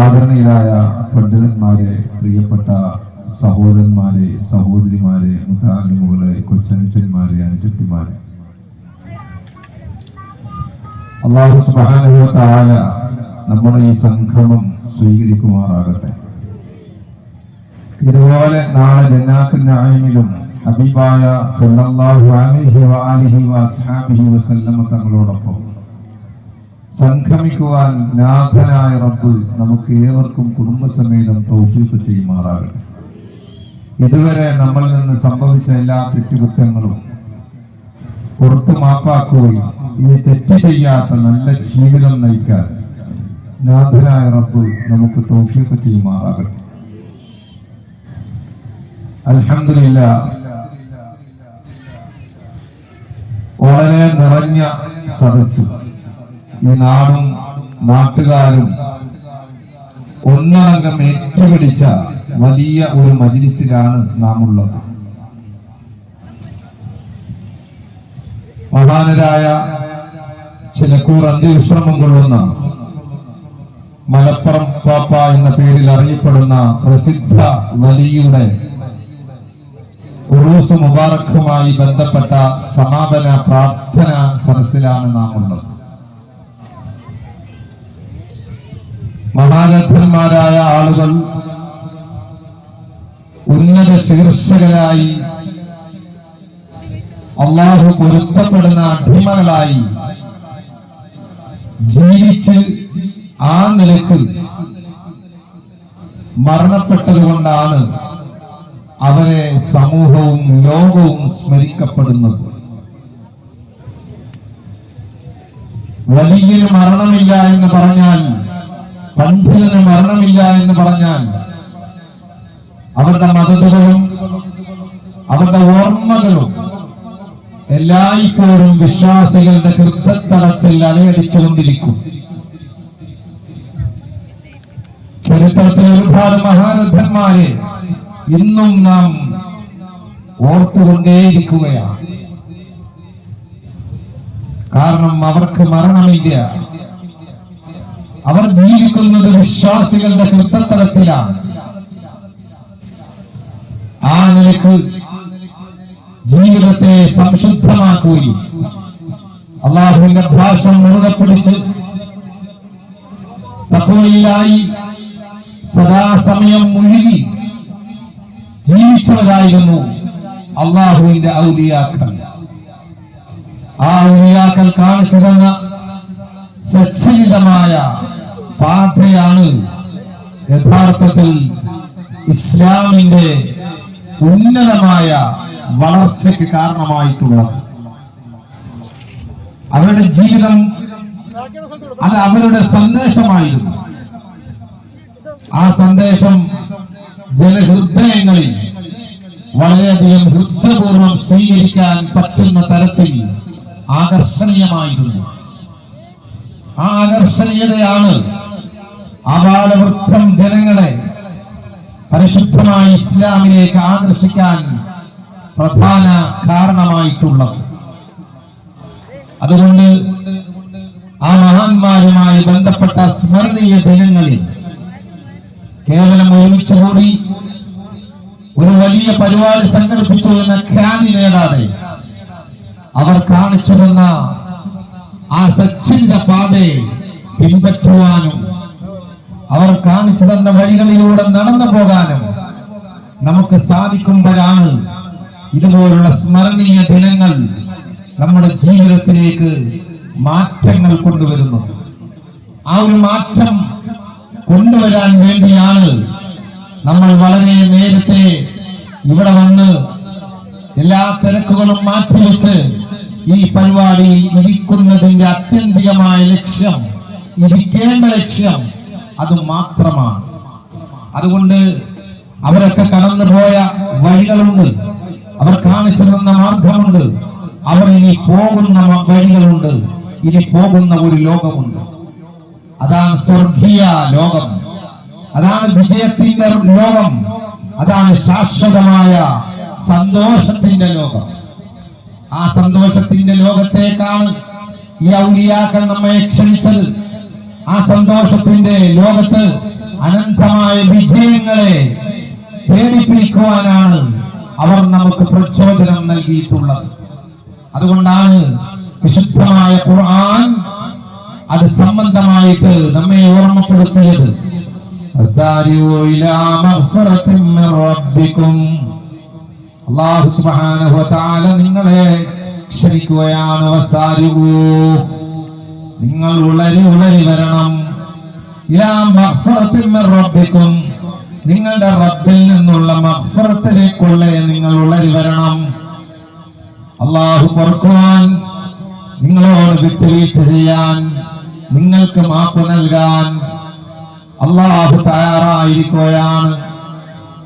ആദരണീയരായ പണ്ഡിതന്മാരെ പ്രിയപ്പെട്ട സഹോദരന്മാരെ സഹോദരിമാരെ മുതാലിമുകളെ കൊച്ചനുജന്മാരെ അനുജത്തിമാരെ. അള്ളാഹു സുബാനുഭവത്തായ നമ്മുടെ ഈ സംഗമം സ്വീകരിക്കുമാറാകട്ടെ. ഇതുപോലെ നാളെ ജന്നാത്തിനായിലും ഹബീബായ സല്ലല്ലാഹു അലൈഹി വആലിഹി വഅസ്ഹാബിഹി വസല്ലമ തങ്ങളോടൊപ്പം സംഗമിക്കുവാൻ നാഥനായ റബ്ബ് നമുക്ക് ഏവർക്കും കുടുംബസമേതം തൗഫീഖ് ചെയ്യുമാറാകട്ടെ. ഇതുവരെ നമ്മളിൽ നിന്ന് സംഭവിച്ച എല്ലാ തെറ്റുകുറ്റങ്ങളും പുറത്തു മാപ്പാക്കുകയും ഇനി തെറ്റ് ചെയ്യാത്ത നല്ല ജീവിതം നയിക്കാൻ നാഥനായ റബ്ബ് നമുക്ക് തൗഫീഖ് ചെയ്യുമാറാകട്ടെ. അലഹമില്ല വളരെ നിറഞ്ഞ സദസ്സ്. ഈ നാടും നാട്ടുകാരും ഒന്നടങ്കം ഏറ്റുപിടിച്ച വലിയ ഒരു മജിലിസിലാണ് നാം ഉള്ളത് മഹാനരായ ചിലക്കൂർ അന്ത്യവിശ്രമം കൊള്ളുന്ന മലപ്പുറം പാപ്പ എന്ന പേരിൽ അറിയപ്പെടുന്ന പ്രസിദ്ധ വലിയുടെ ഉറൂസ് മുബാറക്കുമായി ബന്ധപ്പെട്ട സമാപന പ്രാർത്ഥന സദസ്സിലാണ് നാം ഉള്ളത് മഹാരഥന്മാരായ ആളുകൾ ഉന്നത ശീർഷകരായി അള്ളാഹു പൊരുത്തപ്പെടുന്ന അടിമകളായി ജീവിച്ച് ആ നിലയ്ക്ക് മരണപ്പെട്ടതുകൊണ്ടാണ് അവരെ സമൂഹവും ലോകവും സ്മരിക്കപ്പെടുന്നത്. വലിയ മരണമില്ല എന്ന് പറഞ്ഞാൽ പണ്ഡിതന് മരണമില്ല എന്ന് പറഞ്ഞാൽ അവരുടെ മതതുകളും അവരുടെ ഓർമ്മകളും എല്ലായ്പ്പോഴും വിശ്വാസികളുടെ കൃത്യത്തലത്തിൽ അലയടിച്ചുകൊണ്ടിരിക്കും. ചരിത്രത്തിൽ ഒരുപാട് മഹാരഥന്മാരെ ഇന്നും നാം ഓർത്തുകൊണ്ടേയിരിക്കുകയാണ്. കാരണം അവർക്ക് മരണമില്ല. അവർ ജീവിക്കുന്നത് വിശ്വാസികളുടെ ഹൃദയതലത്തിലാണ് ആ നിലയ്ക്ക് ജീവിതത്തെ സംശുദ്ധമാക്കുകയും അള്ളാഹുവിന്റെ ഭാഷ മുറുകെ പിടിച്ച് തക്കവയിലായി സദാസമയം മുഴുകി ജീവിച്ചവരായിരുന്നു അള്ളാഹുവിന്റെ ഔലിയാക്കൾ. ആ ഔലിയാക്കൾ കാണിച്ചു തന്ന സച്ചരിതമായ പാതയാണ് യഥാർത്ഥത്തിൽ ഇസ്ലാമിന്റെ ഉന്നതമായ വളർച്ചയ്ക്ക് കാരണമായിട്ടുള്ളത്. അവരുടെ ജീവിതം അത് അവരുടെ സന്ദേശമായിരുന്നു. ആ സന്ദേശം ജനഹൃദയങ്ങളിൽ വളരെയധികം ഹൃദയപൂർവം സ്വീകരിക്കാൻ പറ്റുന്ന തരത്തിൽ ആകർഷണീയമായിരുന്നു. ആ ആകർഷണീയതയാണ് ആപാലവൃക്ഷം ജനങ്ങളെ പരിശുദ്ധമായ ഇസ്ലാമിലേക്ക് ആകർഷിക്കാൻ പ്രധാന കാരണമായിട്ടുള്ളത്. അതുകൊണ്ട് ആ മഹാന്മാരുമായി ബന്ധപ്പെട്ട സ്മരണീയ ദിനങ്ങളിൽ കേവലം ഒരുമിച്ച് കൂടി ഒരു വലിയ പരിപാടി സംഘടിപ്പിച്ചു എന്ന ഖ്യാതി നേടാതെ അവർ കാണിച്ചു ആ സച്ചിന്റെ പാതയെ പിൻപറ്റുവാനും അവർ കാണിച്ചു തന്ന വഴികളിലൂടെ നടന്നു പോകാനും നമുക്ക് സാധിക്കുമ്പോഴാണ് ഇതുപോലുള്ള സ്മരണീയ ദിനങ്ങൾ നമ്മുടെ ജീവിതത്തിലേക്ക് മാറ്റങ്ങൾ കൊണ്ടുവരുന്നത്. ആ ഒരു മാറ്റം കൊണ്ടുവരാൻ വേണ്ടിയാണ് നമ്മൾ വളരെ നേരത്തെ ഇവിടെ വന്ന് എല്ലാ തിരക്കുകളും മാറ്റിവെച്ച് ഈ പരിപാടിയിൽ ഇരിക്കുന്നതിന്റെ അത്യന്തികമായ ലക്ഷ്യം ഇരിക്കേണ്ട ലക്ഷ്യം അത് മാത്രമാണ്. അതുകൊണ്ട് അവരൊക്കെ കടന്നുപോയ വഴികളുണ്ട്. അവർ കാണിച്ചു തന്ന മാർഗമുണ്ട്. അവർ ഇനി പോകുന്ന വഴികളുണ്ട്. ഇനി പോകുന്ന ഒരു ലോകമുണ്ട്. അതാണ് സ്വർഗീയ ലോകം. അതാണ് വിജയത്തിന്റെ ലോകം. അതാണ് ശാശ്വതമായ സന്തോഷത്തിന്റെ ലോകം. ആ സന്തോഷത്തിന്റെ ലോകത്തേക്കാണ് ഈ ഔലിയാക്കൾ നമ്മെ ക്ഷണിച്ചത്. ആ സന്തോഷത്തിന്റെ ലോകത്ത് അനന്തമായ വിജയങ്ങളെ പേടിപ്പിടിക്കുവാനാണ് അവർ നമുക്ക് പ്രചോദനം നൽകിയിട്ടുള്ളത്. അതുകൊണ്ടാണ് വിശുദ്ധമായ ഖുർആൻ അത് സംബന്ധമായിട്ട് നമ്മെ ഓർമ്മപ്പെടുത്തിയത്. അള്ളാഹു നിങ്ങളെ ക്ഷണിക്കുകയാണ്. നിങ്ങൾ ഉളരി ഉളരി വരണം. നിങ്ങളുടെ റബ്ബിൽ നിന്നുള്ള മഹ്ഫുറത്തിലേക്കുള്ള നിങ്ങൾ ഉളരി വരണം. അള്ളാഹു പൊറുക്കുവാൻ നിങ്ങളോട് വിട്ടുവീഴ്ച ചെയ്യാൻ നിങ്ങൾക്ക് മാപ്പ് നൽകാൻ അള്ളാഹു തയ്യാറായിരിക്കുകയാണ്.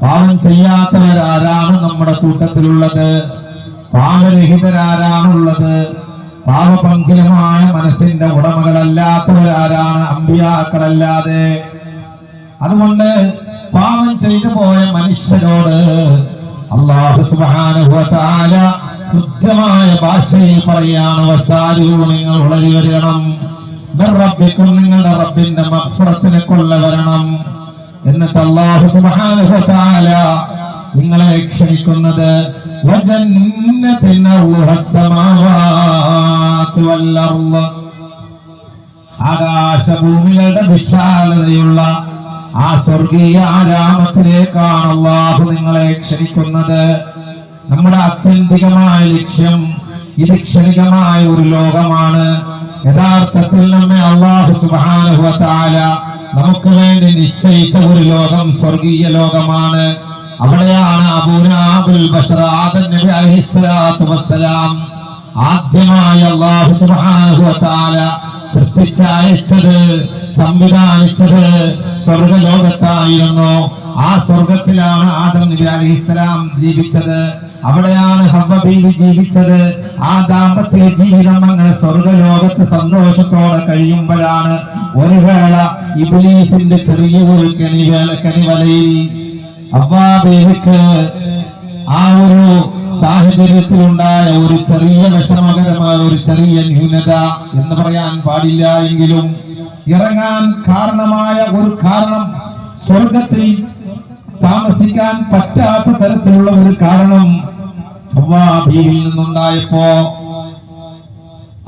പാപം ചെയ്യാത്തവരാരാണ് നമ്മുടെ കൂട്ടത്തിലുള്ളത്? പാപരഹിതരാരാണുള്ളത്? പാപപങ്കിലമായ മനസ്സിന്റെ ഉടമകളല്ലാത്തവരാരാണ് അമ്പിയാക്കളല്ലാതെ. അതുകൊണ്ട് പാപം ചെയ്തു പോയ മനുഷ്യരോട് അള്ളാഹു ഭാഷയിൽ പറയാണ് നിങ്ങൾ ഉളരി വരണം. റബ്ബിക്കും നിങ്ങളുടെ റബ്ബിന്റെ മഗ്ഫിറത്തിനെ കൊള്ള വരണം. എന്നിട്ട് അള്ളാഹു വ നിങ്ങളെ ക്ഷണിക്കുന്നത് വജന്നത്തിൻ أرضها السماوات والأرض ആകാശ ആകാശഭൂമികളുടെ വിശാലതയുള്ള ആ സ്വർഗീയ ആരാമത്തിലേക്കാണ് അള്ളാഹു നിങ്ങളെ ക്ഷണിക്കുന്നത്. നമ്മുടെ ആത്യന്തികമായ ലക്ഷ്യം ഇത് ക്ഷണികമായ ഒരു ലോകമാണ്. യഥാർത്ഥത്തിൽ നമ്മെ അള്ളാഹു തആല നമുക്ക് വേണ്ടി നിശ്ചയിച്ച ഒരു ലോകം സ്വർഗീയ ലോകമാണ്. അവിടെയാണ് അബൂനാബുൽ നബി വസ്സലാം ആദ്യമായി അള്ളാഹു സുബ്ഹാനഹു വ തആല സൃഷ്ടിച്ചയച്ചത് സംവിധാനിച്ചത് സ്വർഗലോകത്തായിരുന്നു. ആ സ്വർഗത്തിലാണ് ആദം നബി അലൈഹിസ്സലാം ജീവിച്ചത്. അവിടെയാണ് ബീവി ജീവിച്ചത്. ആ ദാമ്പത്യ ജീവിതം അങ്ങനെ സ്വർഗലോകത്ത് സന്തോഷത്തോടെ കഴിയുമ്പോഴാണ് ഒരു വേള ഇബ്ലീസിന്റെ ചെറിയ ഒരു കെണിവേല കെണിവലയിൽ ഹവ്വാ ബീവിക്ക് ആ ഒരു സാഹചര്യത്തിൽ ഉണ്ടായ ഒരു ചെറിയ വിഷമകരമായ ഒരു ചെറിയ ന്യൂനത എന്ന് പറയാൻ പാടില്ല എങ്കിലും ഇറങ്ങാൻ കാരണമായ ഒരു കാരണം സ്വർഗത്തിൽ താമസിക്കാൻ പറ്റാത്ത തരത്തിലുള്ള ഒരു കാരണം ഹവ്വാബിയിൽ നിന്നുണ്ടായപ്പോ.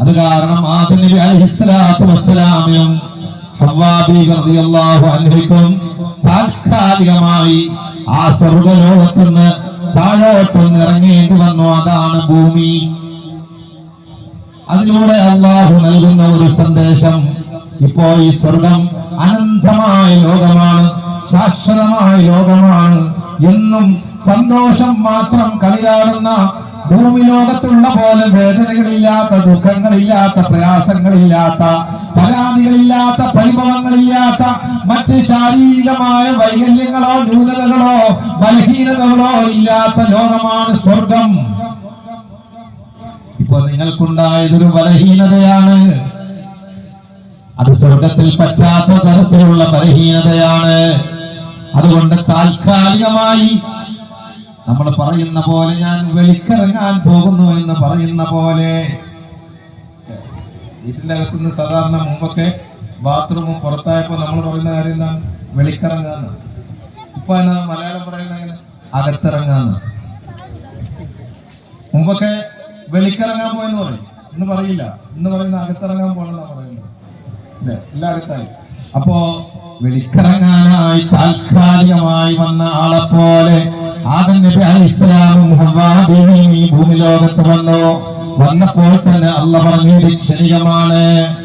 അത് കാരണം ആദം നബി അലൈഹിസ്സലാത്തു വസ്സലാമിനും റളിയല്ലാഹു അൻഹയ്ക്കും താൽക്കാലികമായി ആ സ്വർഗലോകത്തുനിന്ന് താഴോട്ടൊന്ന് ഇറങ്ങേണ്ടി വന്നു. അതാണ് ഭൂമി. അതിലൂടെ അള്ളാഹു നൽകുന്ന ഒരു സന്ദേശം. ഇപ്പോ ഈ സ്വർഗം അനന്തമായ ലോകമാണ് ശാശ്വതമായ ലോകമാണ്. എന്നും സന്തോഷം മാത്രം കളിയാടുന്ന ഭൂമി ലോകത്തുള്ള പോലെ വേദനകളില്ലാത്ത ദുഃഖങ്ങളില്ലാത്ത പ്രയാസങ്ങളില്ലാത്ത പരാതികളില്ലാത്ത പരിഭവങ്ങളില്ലാത്ത മറ്റ് ശാരീരികമായ വൈകല്യങ്ങളോ ന്യൂനതകളോ ബലഹീനതകളോ ഇല്ലാത്ത ലോകമാണ് സ്വർഗം. ഇപ്പൊ നിങ്ങൾക്കുണ്ടായതൊരു ബലഹീനതയാണ്. അത് സ്വർഗത്തിൽ പറ്റാത്ത തരത്തിലുള്ള ബലഹീനതയാണ്. അതുകൊണ്ട് താൽക്കാലികമായി നമ്മൾ പറയുന്ന പോലെ ഞാൻ വെളിക്കിറങ്ങാൻ പോകുന്നു എന്ന് പറയുന്ന പോലെ. ഇതിന്റെ അകത്തുനിന്ന് സാധാരണ മുമ്പൊക്കെ ബാത്റൂമും പുറത്തായപ്പോ നമ്മൾ പറയുന്ന കാര്യം എന്താണ്? വെളിക്കിറങ്ങാന്ന്. ഇപ്പൊ എന്നാ മലയാളം പറയുന്ന എങ്ങനെ? അകത്തിറങ്ങാന്ന്. മുമ്പൊക്കെ വെളിക്കിറങ്ങാൻ പോയെന്ന് പറയും. ഇന്ന് പറയില്ല. ഇന്ന് പറയുന്ന അകത്തിറങ്ങാൻ പോകണമെന്നാ പറയുന്നത്. അല്ലേ എല്ലായിടത്തായി അപ്പോ വെളിക്കിറങ്ങാനായി താൽക്കാലികമായി വന്ന ആളെ പോലെ ആദം നബി അലി ഇസ്ലാമും ഈ ഭൂമി ലോകത്ത് വന്നു. വന്നപ്പോൾ തന്നെ അല്ല പറഞ്ഞത് ക്ഷണികമാണ്.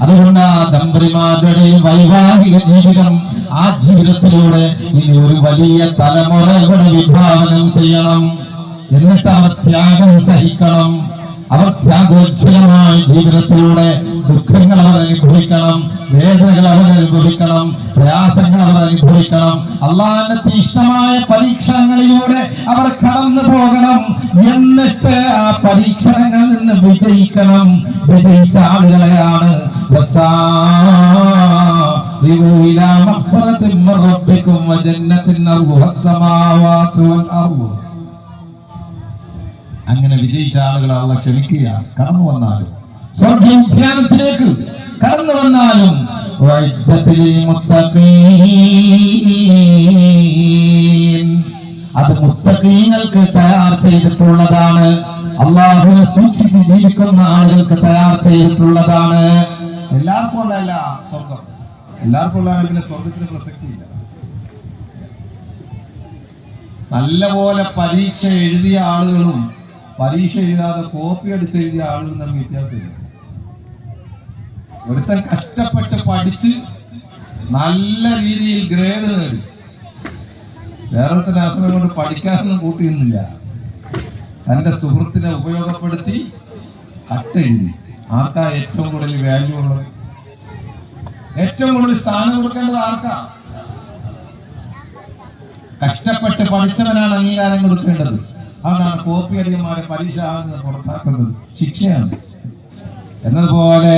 അതുകൊണ്ട് ആ ദമ്പതിമാരുടെ വൈവാഹിക ജീവിതം ആ ജീവിതത്തിലൂടെ ഇനി ഒരു വലിയ തലമുറ ഇവിടെ വിഭാവനം ചെയ്യണം. എന്നിട്ട് അവർ ത്യാഗം സഹിക്കണം. അവർ ത്യാഗോജ്ജലമായ ജീവിതത്തിലൂടെ ദുഃഖങ്ങൾ അവർ അനുഭവിക്കണം വേദനകൾ അവർ അനുഭവിക്കണം പ്രയാസങ്ങൾ അവർ അനുഭവിക്കണം. അള്ളാഹിന്റെ തീക്ഷ്ണമായ പരീക്ഷണങ്ങളിലൂടെ അവർ കടന്നു പോകണം. എന്നിട്ട് ആ പരീക്ഷണങ്ങളിൽ നിന്ന് വിജയിക്കണം. വിജയിച്ച ആളുകളെയാണ് ും മഹ്ഫറത്തിൻ മിർ റബ്ബിക്കും വജന്നത്തിൻ അങ്ങനെ വിജയിച്ച ആളുകളെ അള്ള ക്ഷമിക്കുക. കടന്നു വന്നാലും. സ്വർഗീയ ധ്യാനത്തിലേക്ക് കടന്നു വന്നാലും. അത് മുത്തക്കീങ്ങൾക്ക് തയ്യാർ ചെയ്തിട്ടുള്ളതാണ്. അള്ളാഹുവിനെ സൂക്ഷിച്ച് ജീവിക്കുന്ന ആളുകൾക്ക് തയ്യാർ ചെയ്തിട്ടുള്ളതാണ്. എല്ലാവർക്കും ഉള്ളതല്ല സ്വർഗം. എല്ലാവർക്കും ഉള്ളതാണ് പിന്നെ സ്വർഗത്തിന് പ്രസക്തിയില്ല. നല്ലപോലെ പരീക്ഷ എഴുതിയ ആളുകളും പരീക്ഷ എഴുതാതെ കോപ്പി അടിച്ച് എഴുതിയ ആളുകൾ തമ്മിൽ വ്യത്യാസമില്ല. ഒരുത്തൻ കഷ്ടപ്പെട്ട് പഠിച്ച് നല്ല രീതിയിൽ ഗ്രേഡ് നേടി. വേറൊരുത്തൻ അസുഖം കൊണ്ട് പഠിക്കാനൊന്നും കൂട്ടിയിരുന്നില്ല. തന്റെ സുഹൃത്തിനെ ഉപയോഗപ്പെടുത്തി കട്ടെഴുതി ആർക്കാ ഏറ്റവും കൂടുതൽ വാല്യൂ ഉള്ളത്? ഏറ്റവും കൂടുതൽ സ്ഥാനം കൊടുക്കേണ്ടത് ആർക്കാ? കഷ്ടപ്പെട്ട് പഠിച്ചവനാണ് അംഗീകാരം കൊടുക്കേണ്ടത്. അവനാണ് കോപ്പി അടിയന്മാരെ പരീക്ഷ ആകുന്നത് പുറത്താക്കുന്നത് ശിക്ഷയാണ്. എന്നതുപോലെ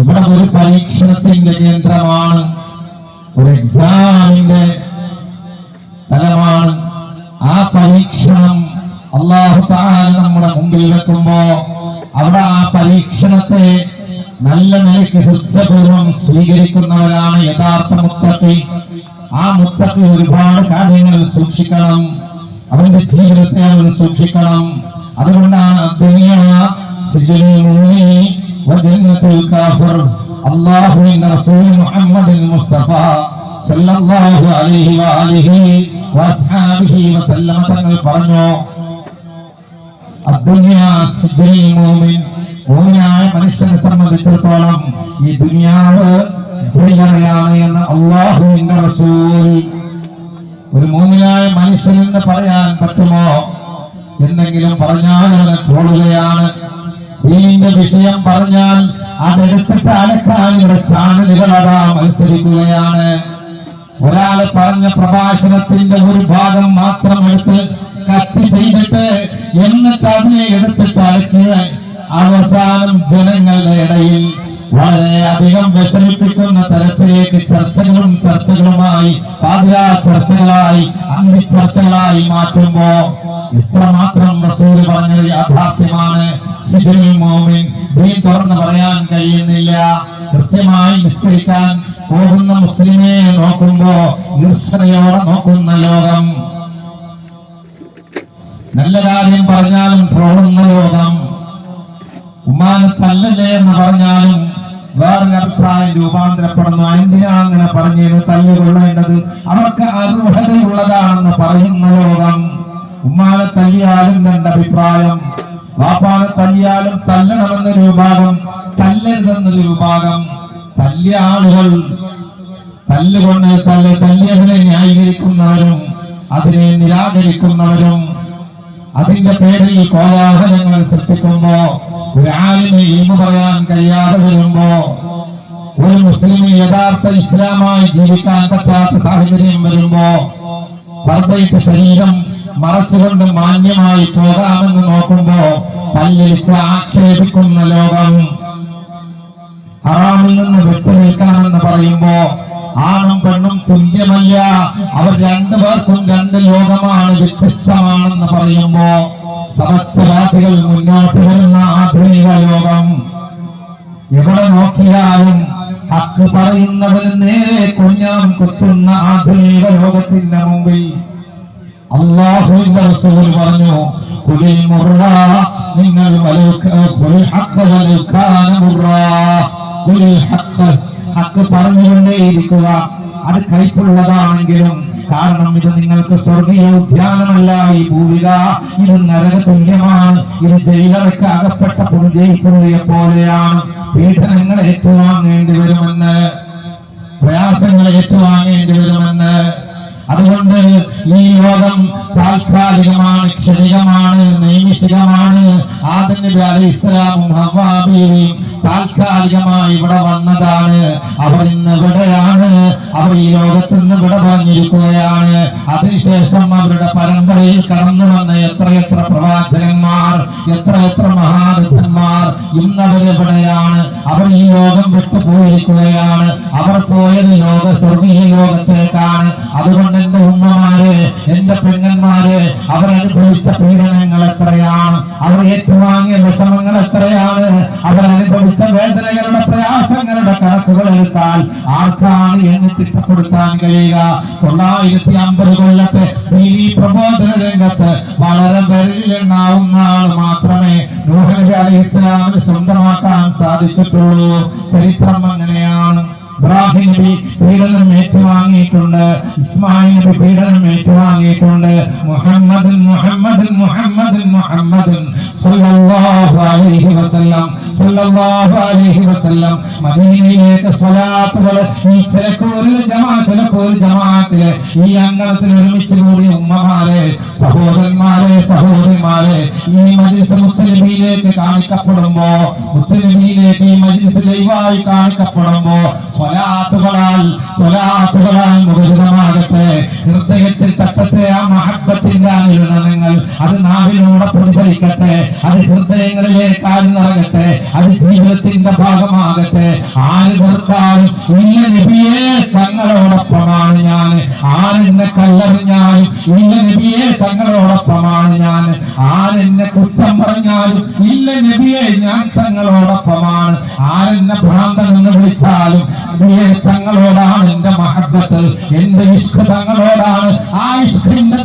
ഇവിടെ ഒരു പരീക്ഷണത്തിന്റെ കേന്ദ്രമാണ് ഒരു എക്സാമിന്റെ തലമാണ്. ആ പരീക്ഷണം അള്ളാഹു നമ്മുടെ മുമ്പിൽ വെക്കുമ്പോ അവിടെ ആ പരീക്ഷണത്തെ നല്ല നിലയ്ക്ക് ഹൃദയപൂർവം സ്വീകരിക്കുന്നവരാണ് യഥാർത്ഥ മുത്തക്കി. ആ മുത്തക്ക് ഒരുപാട് കാര്യങ്ങൾ സൂക്ഷിക്കണം. അവന്റെ ജീവിതത്തെ അവൻ സൂക്ഷിക്കണം. അതുകൊണ്ടാണ് മുസ്തഫ സല്ലല്ലാഹു അലൈഹി തങ്ങൾ പറഞ്ഞു മുഅ്മിൻ മനുഷ്യനെ സംബന്ധിച്ചിടത്തോളം ഈ ദുനിയാവ് ജയിലറയാണ് എന്ന് അള്ളാഹുവിന്റെ റസൂൽ ഒരു മൂന്നിനായ മനുഷ്യൻ എന്ന് പറയാൻ പറ്റുമോ? എന്തെങ്കിലും പറഞ്ഞാൽ അവനെ തോളുകയാണ് ദീനിന്റെ വിഷയം പറഞ്ഞാൽ അതെടുത്തിട്ട് അലക്കാൻ ഇവിടെ ചാനലുകൾ അതാ മത്സരിക്കുകയാണ്. ഒരാൾ പറഞ്ഞ പ്രഭാഷണത്തിന്റെ ഒരു ഭാഗം മാത്രം എടുത്ത് കട്ട് ചെയ്തിട്ട് എന്നിട്ട് അതിനെ എടുത്തിട്ട് അലക്കുക അവസാനം ജനങ്ങളുടെ ഇടയിൽ വളരെയധികം വിഷമിപ്പിക്കുന്ന തരത്തിലേക്ക് ചർച്ചകളും ചർച്ചകളുമായി പാതിരാ ചർച്ചകളായി അന്തി ചർച്ചകളായി മാറ്റുമ്പോ എത്രമാത്രം റസൂൽ പറഞ്ഞത് യാഥാർത്ഥ്യമാണ്. മോമിൻ തുറന്ന് പറയാൻ കഴിയുന്നില്ല. കൃത്യമായി നിസ്കരിക്കാൻ പോകുന്ന മുസ്ലിമെ നോക്കുമ്പോ ഈർഷണയോടെ നോക്കുന്ന ലോകം. നല്ല കാര്യം പറഞ്ഞാലും ട്രോളുന്ന ലോകം. ഉമാനത്തല്ലേ എന്ന് പറഞ്ഞാലും വേറൊരു അഭിപ്രായം രൂപാന്തരപ്പെടുന്നു. എന്തിനാ അങ്ങനെ പറഞ്ഞു തല്ലുകൊള്ളേണ്ടത് അവർക്ക് അർഹതയുള്ളതാണെന്ന് പറയുന്ന ലോകം. ഉമ്മാനെ തല്ലിയാലും രണ്ടഭിപ്രായം. വാപ്പാനെ തല്ലിയാലും തല്ലണമെന്നൊരു വിഭാഗം തല്ലരുതെന്നൊരു വിഭാഗം തല്ലിയ ആളുകൾ തല്ലുകൊണ്ട് തല്ല് തല്ലിയതിനെ ന്യായീകരിക്കുന്നവരും അതിനെ നിരാകരിക്കുന്നവരും അതിന്റെ പേരിൽ കോലാഹലങ്ങൾ സൃഷ്ടിക്കുമ്പോ ഒരു ആലിന് ഇൽമ പറയാൻ കഴിയാതെ വരുമ്പോ ഒരു മുസ്ലിം യഥാർത്ഥ ഇസ്ലാമായി ജീവിക്കാൻ പറ്റാത്ത സാഹചര്യം വരുമ്പോ പർദ്ദയിട്ട് ശരീരം മറച്ചുകൊണ്ട് മാന്യമായി പോകാമെന്ന് നോക്കുമ്പോ പല്ലിച്ച് ആക്ഷേപിക്കുന്ന ലോകം ഹറാമിൽ നിന്ന് വിട്ടു നിൽക്കണമെന്ന് പറയുമ്പോ ആണും പെണ്ണും തുല്യമല്ല അവർ രണ്ടു രണ്ടുപേർക്കും രണ്ട് ലോകമാണ് വ്യത്യസ്തമാണെന്ന് പറയുമ്പോ ഇത് ജയിലർക്ക് അകപ്പെട്ട ജയിൽ പുള്ളിയെ പോലെയാണ് പീഡനങ്ങൾ ഏറ്റുവാങ്ങേണ്ടി വരുമെന്ന് പ്രയാസങ്ങൾ ഏറ്റുവാങ്ങേണ്ടി വരുമെന്ന്. അതുകൊണ്ട് ഈ ലോകം താൽക്കാലികമാണ് ക്ഷണികമാണ് നൈമിഷികമാണ്. ആദം അലി ഇസ്ലാമും താൽക്കാലികമായി ഇവിടെ വന്നതാണ്. അവർ ഇന്ന് ഇവിടെയാണ് അവർ ഈ ലോകത്ത് നിന്ന് വിട പറഞ്ഞിരിക്കുകയാണ് അതിനുശേഷം അവരുടെ പരമ്പരയിൽ കടന്നു വന്ന എത്രയെത്ര പ്രവാചകന്മാർ എത്ര എത്ര മഹാരഥന്മാർ ഇന്നവരെവിടെയാണ്? അവർ ഈ ലോകം വിട്ടുപോയിരിക്കുകയാണ് അവർ പോയത് ലോക സ്വർഗീയ ലോകത്തേക്കാണ്. അതുകൊണ്ട് എന്റെ ഉമ്മമാരെ ദീനീ പ്രബോധന രംഗത്ത് വളരെ വിരലിലെണ്ണാവുന്ന ആൾ മാത്രമേ നൂഹ് നബി അലൈഹി സ്വന്തമാക്കാൻ സാധിച്ചിട്ടുള്ളൂ. ചരിത്രം അങ്ങനെയാണ്. ഇബ്രാഹിം നബി പീഡനം ഏറ്റുവാങ്ങിയിട്ടുണ്ട്. ഇസ്മായിൽ നബി പീഡനം ഏറ്റുവാങ്ങിയിട്ടുണ്ട്. മുഹമ്മദ് മുഹമ്മദ് മുഹമ്മദ് മുഹമ്മദ് സല്ലല്ലാഹു അലൈഹി വസല്ലം. സല്ലല്ലാഹു അലൈഹി വസല്ലം. മദീനയിലേക്ക് സ്വലാത്തുകൾ ഈ ചിലക്കൂരിൽ ജമാ ചിലക്കൂർ ജമാഅത്തിലെ ഈ അങ്കണത്തിൽ ഒരുമിച്ച് കൂടിയ ഉമ്മമാരെ സഹോദരന്മാരെ സഹോദരിമാരെ ഈ മജ്ലിസ് മുത്തലബിയിലേക്ക് കാണിക്കപ്പെടുമ്പോ മുത്തലബിയിലേക്ക് ഈ മജ്ലിസ് ലൈവായി കാണിക്കപ്പെടുമ്പോ സ്വലാത്തുകളാൽ സ്വലാത്തുകളാൽ മുഖരിതമാകട്ടെ. ഹൃദയത്തിൽ തട്ടത്തെ ആ മഹബത്തിന്റെ അനുരണനങ്ങൾ അത് നാവിലൂടെ പ്രതിഫലിക്കട്ടെ. അത് ഹൃദയങ്ങളിലേക്ക് ആഴ്ന്നിറങ്ങട്ടെ. അത് ജീവിതത്തിന്റെ ഭാഗമാകട്ടെ. ആര് നിർത്താനും ഇല്ല നബിയെ തങ്ങളോടൊപ്പമാണ് ഞാൻ. ആരെന്നെ കല്ലെറിഞ്ഞാലും ഇല്ല നബിയെ തങ്ങളോടൊപ്പമാണ് ഞാൻ. ആരെന്നെ കുറ്റം പറഞ്ഞാലും ഇല്ല നബിയെ ഞാൻ തങ്ങളോടൊപ്പമാണ്. ആരെന്നെ ഭ്രാന്തൻ എന്ന് വിളിച്ചാലും തങ്ങളോടാണ് എന്റെ മഹബത്ത് എന്റെ ഇഷ്ക തങ്ങളോടാണ്. ആ ഇഷ്കിന്റെ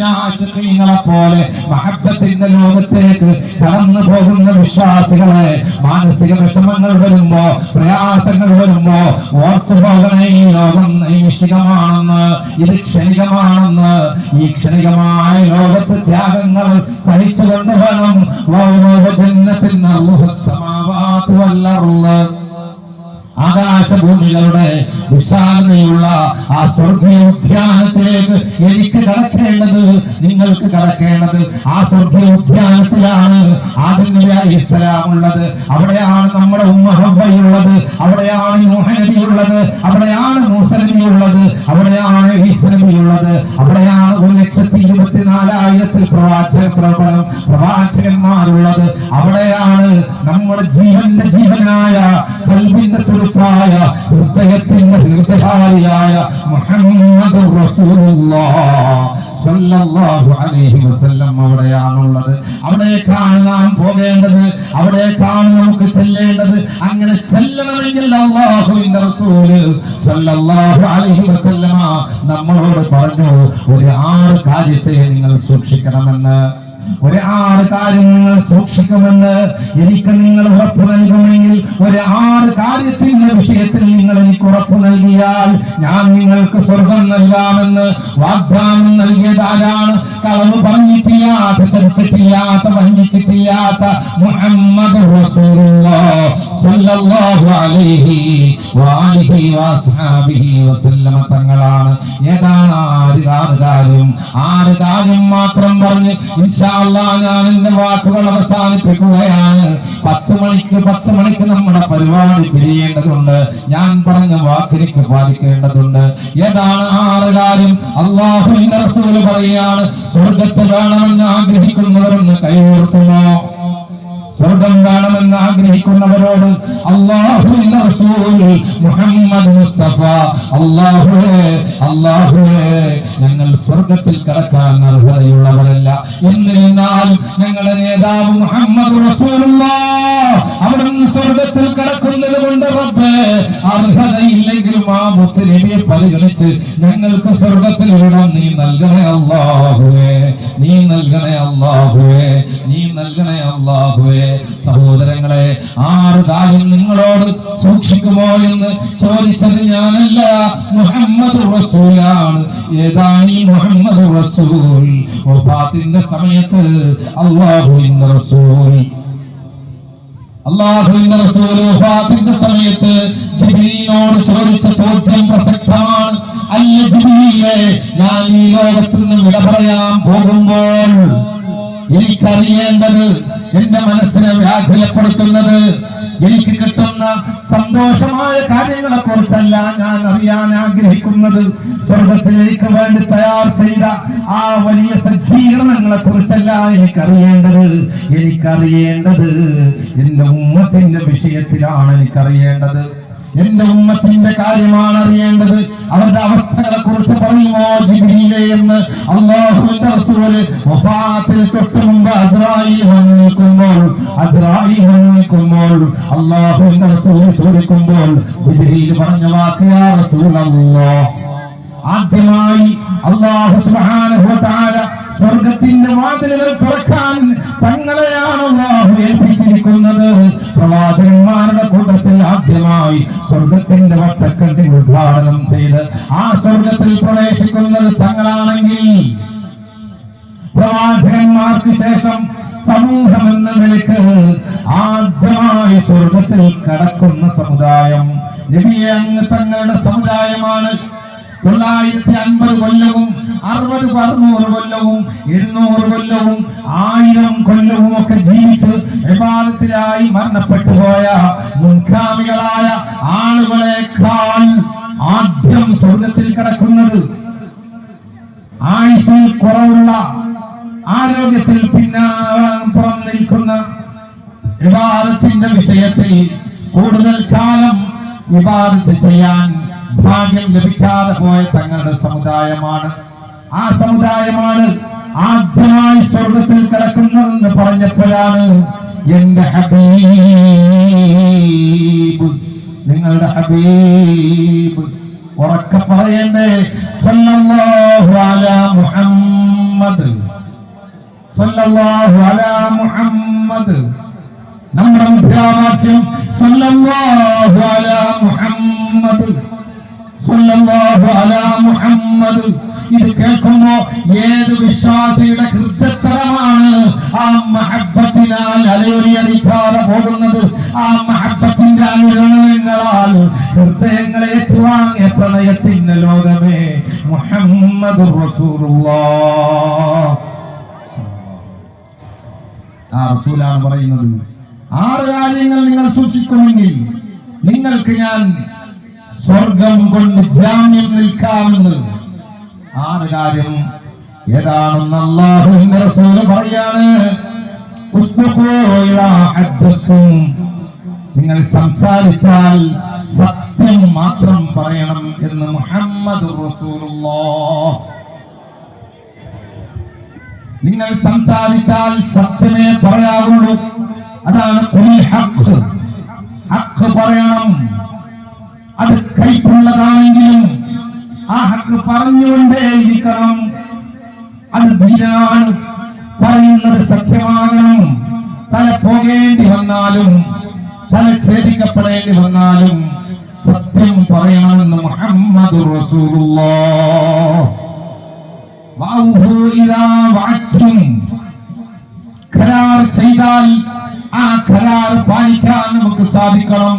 ഞാൻ ആശുക്കളെ പോലെ മഹബത്തിന്റെ ലോകത്തേക്ക് കടന്നു പോകുന്ന വിശ്വാസികളെ. മാനസിക വിഷമങ്ങൾ വരുമ്പോ പ്രയാസങ്ങൾ വരുമ്പോ ഓർത്തു പോകണേ ഈ ലോകം നൈമിഷികമാണെന്ന് ഇത് ക്ഷണികമാണെന്ന്. ഈ ക്ഷണികമായ ലോകത്ത് ത്യാഗങ്ങൾ സഹിച്ചു വേണം ജന്നത്തിൽ ആകാശഭൂമികളുടെ വിശാലതയുള്ള ആ സ്വർഗീയ ഉദ്യാനത്തിലേക്ക് എനിക്ക് കടക്കേണ്ടത് നിങ്ങൾക്ക് കടക്കേണ്ടത് ആ സ്വർഗീയ ഉദ്യാനത്തിലാണ് നബി ഇസ്ലാം ഉള്ളത്. അവിടെയാണ് നമ്മുടെ ഉമ്മഹബയുള്ളത് അവിടെയാണ് മോഹനബി നബി ഉള്ളത് അവിടെയാണ് മൂസ നബി ഉള്ളത് അവിടെയാണ് നബി ഉള്ളത് അവിടെയാണ് ഒരു ലക്ഷത്തി ഇരുപത്തിനാലായിരത്തിൽ പ്രവാചക പ്രബലം പ്രവാചകന്മാരുള്ളത്. അവിടെയാണ് നമ്മുടെ ജീവന്റെ ജീവനായ കൽവിന്റെ തുരുപ്പായ ഹൃദയത്തിന്റെ ഹൃദയഹാരിയായ മുഹമ്മദ് അവിടെയാണുള്ളത്. അവിടേക്കാണ് നാം പോകേണ്ടത് അവിടേക്കാണ് നമുക്ക് ചെല്ലേണ്ടത് അങ്ങനെ ചെല്ലണമെങ്കിൽ അള്ളാഹുവിന്റെ റസൂൽ അലൈഹി വസല്ലമ നമ്മളോട് പറഞ്ഞു ഒരു ആറ് കാര്യത്തെ നിങ്ങൾ സൂക്ഷിക്കണമെന്ന്. ഒരു ആറ് കാര്യം നിങ്ങൾ സൂക്ഷിക്കുമെന്ന് എനിക്ക് നിങ്ങൾ ഉറപ്പ് നൽകുമെങ്കിൽ ഒരാറ് കാര്യത്തിന്റെ വിഷയത്തിൽ നിങ്ങൾ എനിക്ക് ഉറപ്പ് നൽകിയാൽ ഞാൻ നിങ്ങൾക്ക് സ്വർഗം നൽകാമെന്ന് വാഗ്ദാനം നൽകിയതാരാണ്? കളവ് പറഞ്ഞിട്ടില്ലാത്ത ചരിച്ചിട്ടില്ലാത്ത വഞ്ചിച്ചിട്ടില്ലാത്ത മുഹമ്മദ് തങ്ങളാണ്. ഏതാണ് ആറ് കാര്യം? ആറ് കാര്യം മാത്രം പറഞ്ഞ് ഇൻഷാ ഞാൻ വാക്കുകൾ അവസാനിപ്പിക്കുകയാണ്. പത്ത് മണിക്ക് പത്ത് മണിക്ക് നമ്മുടെ പരിപാടി പിരിയേണ്ടതുണ്ട്. ഞാൻ പറഞ്ഞ വാക്കിനിക്ക് പാലിക്കേണ്ടതുണ്ട്. ഏതാണ് ആറ് കാര്യം? അള്ളാഹുവിന്റെ റസൂൽ പറയുകയാണ് സ്വർഗത്ത് വേണമെന്ന് ആഗ്രഹിക്കുന്നവരൊന്ന് കൈയുയർത്തുമോ? സ്വർഗം കാണുമെന്ന് ആഗ്രഹിക്കുന്നവരോട് മുഹമ്മദ് മുസ്തഫ ഞങ്ങൾ സ്വർഗത്തിൽ കടക്കാൻ അർഹതയുള്ളവരല്ല. എന്നിരുന്നാൽ ഞങ്ങളുടെ നേതാവ് മുഹമ്മദ് റസൂലുള്ള അവിടുന്ന് സ്വർഗത്തിൽ കടക്കുന്നത് കൊണ്ട് റബ്ബേ അർഹതയില്ലെങ്കിലും ആ മുത്തരവിയെ പരിഗണിച്ച് ഞങ്ങൾക്ക് സ്വർഗത്തിൽ ഇടം നീ നൽകണേ അള്ളാഹുവേ നീ നൽകണേ അള്ളാഹുവേ നീ നൽകണേ അള്ളാഹുവേ സഹോദരങ്ങളെ ആറ് കാര്യം നിങ്ങളോട് സൂക്ഷിക്കുമോ എന്ന് ചോദിച്ചത് ഞാനല്ല. മുഹമ്മദ് റസൂലാണ്. ഏതാണ് ഈ മുഹമ്മദ് റസൂൽ? വഫാത്തിന്റെ സമയത്ത് അള്ളാഹുവിന്റെ റസൂൽ. അള്ളാഹുവിന്റെ റസൂൽ വഫാത്തിന്റെ സമയത്ത് ജിബ്രീലിനോട് ചോദിച്ച ചോദ്യം പ്രസക്തമാണ്. അല്ല ജിബ്രീലെ ഞാൻ ഈ ലോകത്ത് നിന്ന് വിട പറയാൻ പോകുമ്പോൾ എനിക്കറിയേണ്ടത് എന്റെ മനസ്സിനെ വ്യാകുലപ്പെടുത്തുന്നത് എനിക്ക് കിട്ടുന്ന സന്തോഷമായ കാര്യങ്ങളെ കുറിച്ചല്ല ഞാൻ അറിയാൻ ആഗ്രഹിക്കുന്നത്. സ്വർഗത്തിലേക്ക് വേണ്ടി തയ്യാർ ചെയ്ത ആ വലിയ സജ്ജീകരണങ്ങളെ കുറിച്ചല്ല എനിക്കറിയേണ്ടത്. എനിക്കറിയേണ്ടത് എന്റെ ഉമ്മത്തിന്റെ വിഷയത്തിലാണ് എനിക്കറിയേണ്ടത്. എന്റെ ഉമ്മത്തിന്റെ കാര്യമാണ് അറിയേണ്ടത് അവരുടെ അവസ്ഥകളെ കുറിച്ച് പറയുമോ എന്ന്? അള്ളാഹുവിന്റെ വഫാത്തിൽ ചോദിക്കുമ്പോൾ പറഞ്ഞ വാക്ക് യാ റസൂൽ ആദ്യമായി അള്ളാഹു തആല സ്വർഗത്തിന്റെ വാതിലുകൾ തുറക്കാൻ തങ്ങളെയാണ് അള്ളാഹു ഏൽപ്പിച്ചിരിക്കുന്നത്. പ്രവാചകന്മാരുടെ കൂട്ടത്തിൽ ആദ്യമായി സ്വർഗത്തിന്റെ വട്ടക്കെട്ടിൽ ഉദ്ഘാടനം ചെയ്ത് ആ സ്വർഗത്തിൽ പ്രവേശിക്കുന്നത് തങ്ങളാണെങ്കിൽ പ്രവാചകന്മാർക്ക് ശേഷം സമൂഹം എന്ന നിലയ്ക്ക് ആദ്യമായി സ്വർഗത്തിൽ കടക്കുന്ന സമുദായം. നബിയെ അങ്ങ് തങ്ങളുടെ സമുദായമാണ്. തൊള്ളായിരത്തി അൻപത് കൊല്ലവും അറുപത് അറുന്നൂറ് കൊല്ലവും എഴുന്നൂറ് കൊല്ലവും ആയിരം കൊല്ലവും ഒക്കെ ജീവിച്ച് വിവാദത്തിലായി മരണപ്പെട്ടു പോയ മുൻഗാമികളായ ആളുകളെക്കാൾ ആദ്യം സ്വർഗത്തിൽ കിടക്കുന്നത് ആയുഷിൽ കുറവുള്ള ആരോഗ്യത്തിൽ പിന്നാമ്പുറം നിൽക്കുന്ന വിവാദത്തിന്റെ വിഷയത്തിൽ കൂടുതൽ കാലം വിവാദത്ത് ചെയ്യാൻ ഭാഗ്യം ലഭിക്കാതെ പോയ തങ്ങളുടെ സമുദായമാണ്. ആ സമുദായമാണ് ആദ്യമായി സ്വർഗത്തിൽ കിടക്കുന്നതെന്ന് പറഞ്ഞപ്പോഴാണ് എന്റെ ഹബീബ്. നിങ്ങളുടെ ഹബീബ്. ഉറക്കെ പറയണ്ടേ? മുഹമ്മദ്. മുഹമ്മദ്. നമ്മുടെ മുദ്രാവാക്യം ഏത് വിശ്വാസിയുടെ കൃത്യത്തരമാണ് ആ മഹബത്തിനാൽ അലയൊലിയടിക്കാതെ പോകുന്നത്? ആ മഹബത്തിന്റെ അനുരണങ്ങളാൽ ഹൃദയങ്ങളെ ഏറ്റുവാങ്ങിയ പ്രണയത്തിന്റെ ലോകമേ മുഹമ്മദ് ആ റസൂലാണ് പറയുന്നത് ആറ് കാര്യങ്ങൾ നിങ്ങൾ സൂക്ഷിക്കുമെങ്കിൽ നിങ്ങൾക്ക് ഞാൻ സ്വർഗം കൊണ്ട് ജാമ്യം നിൽക്കാമെന്ന്. ആറ് കാര്യം റസൂൽ. നിങ്ങൾ സംസാരിച്ചാൽ സത്യം മാത്രം പറയണം എന്ന് മുഹമ്മദ് നിങ്ങൾ സംസാരിച്ചാൽ സത്യമേ പറയാവുള്ളൂ. അതാണ് പറയണം. അത് കൈക്കുള്ളതാണെങ്കിലും ആ ഹക്ക് പറഞ്ഞുകൊണ്ടേയിരിക്കണം. അത് പറയുന്നത് സത്യമാകണം തല പോകേണ്ടി വന്നാലും തല ഛേദിക്കപ്പെടേണ്ടി വന്നാലും സത്യം പറയണമെന്ന് മുഹമ്മദ്. കരാർ ചെയ്താൽ ആ കരാർ പാലിക്കാൻ നമുക്ക് സാധിക്കണം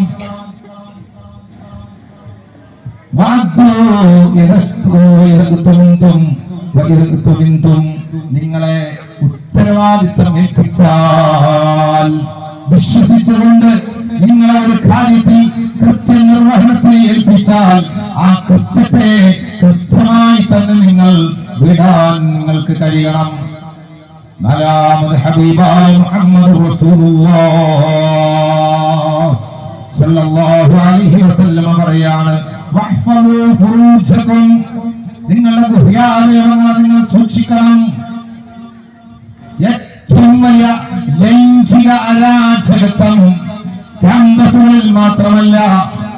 ഇദസ്തു ഇദഗ്തുമിന്തും വഇദഗ്തുമിന്തും. നിങ്ങളെ ഉത്തരവാദിത്തം ഏൽപ്പിച്ചാൽ. വിശ്വസിച്ചുകൊണ്ട് നിങ്ങളെ ഒരു കാര്യത്തിൽ കൃത്യനിർവഹണത്തെ ഏൽപ്പിച്ചാൽ ആ കൃത്യത്തെ കൃത്യമായി തന്നെ നിങ്ങൾ വിടാൻ നിങ്ങൾക്ക് കഴിയണം. നാലാമത് ഹബീബായ മുഹമ്മദ് റസൂലുള്ളാഹി സല്ലല്ലാഹു അലൈഹി വസല്ലം പറയാണ് വഹ്ഫദൂ ഫുറൂജക്കും നിങ്ങളുടെ ഗുഹ്യാവയവങ്ങളെ നിങ്ങൾ സൂക്ഷിക്കണം. ഏറ്റവും വലിയ ലൈംഗിക അരാജകത്വം ക്യാമ്പസുകളിൽ മാത്രമല്ല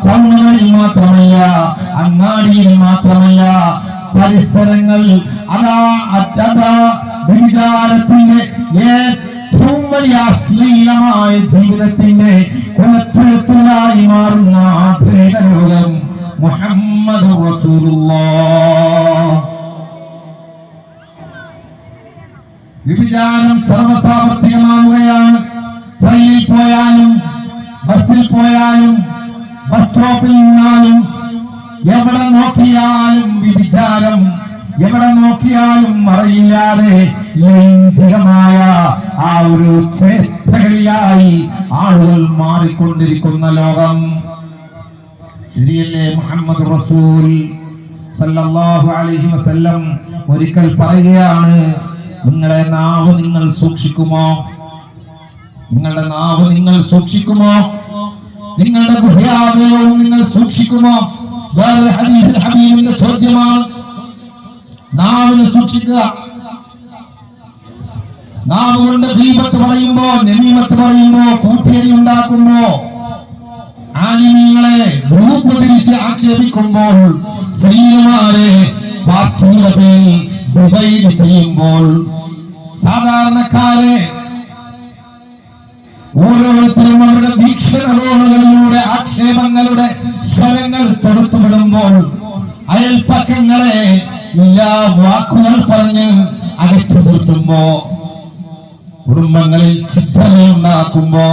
ടൗണുകളിൽ മാത്രമല്ല അങ്ങാടിയിൽ മാത്രമല്ല പരിസരങ്ങൾ അതാ അതാ വിചാരത്തിന്റെ ഏറ്റവും വലിയ അശ്ലീലമായ ജീവിതത്തിന്റെ മറയില്ലാതെ ലൈംഗികമായ ആ ഒരു ചേഷ്ടകളിലായി ആളുകൾ മാറിക്കൊണ്ടിരിക്കുന്ന ലോകം. ശരിയല്ലേ? മുഹമ്മദ് റസൂൽ സല്ലല്ലാഹു അലൈഹി വസല്ലം ഒരിക്കൽ പറയുകയാണ് നിങ്ങളെ നാവ് നിങ്ങൾ സൂക്ഷിക്കുമോ? നിങ്ങളുടെ നാവ് നിങ്ങൾ സൂക്ഷിക്കുമോ? നിങ്ങളുടെ ഗുഹ്യാവയവവും നിങ്ങൾ സൂക്ഷിക്കുമോ? വേറൊരു ഹദീസിൽ ഹബീബിന്റെ ചോദ്യമാണ്. നാവിനെ സൂക്ഷിക്കുക. കൊണ്ട് ദീപത്ത് പറയുമ്പോ നമീമത്ത് പറയുമ്പോ കൂട്ടിയടി ഉണ്ടാക്കുമ്പോ ആലിമീങ്ങളെ ഗ്രൂപ്പ് തിരിച്ച് ആക്ഷേപിക്കുമ്പോൾ സൈന്യമാരെ പാർട്ടിയുടെ പേരിൽ ഡിവൈഡ് ചെയ്യുമ്പോൾ സാധാരണക്കാരെ ഓരോരുത്തരും അവരുടെ വീക്ഷണകോണുകളിലൂടെ ആക്ഷേപങ്ങളുടെ ശരങ്ങൾ തൊടുത്തുവിടുമ്പോൾ അയൽപ്പക്കങ്ങളെ എല്ലാ വാക്കുകൾ പറഞ്ഞ് അകറ്റി നിർത്തുമ്പോ കുടുംബങ്ങളിൽ ചിത്രങ്ങളുണ്ടാക്കുമ്പോ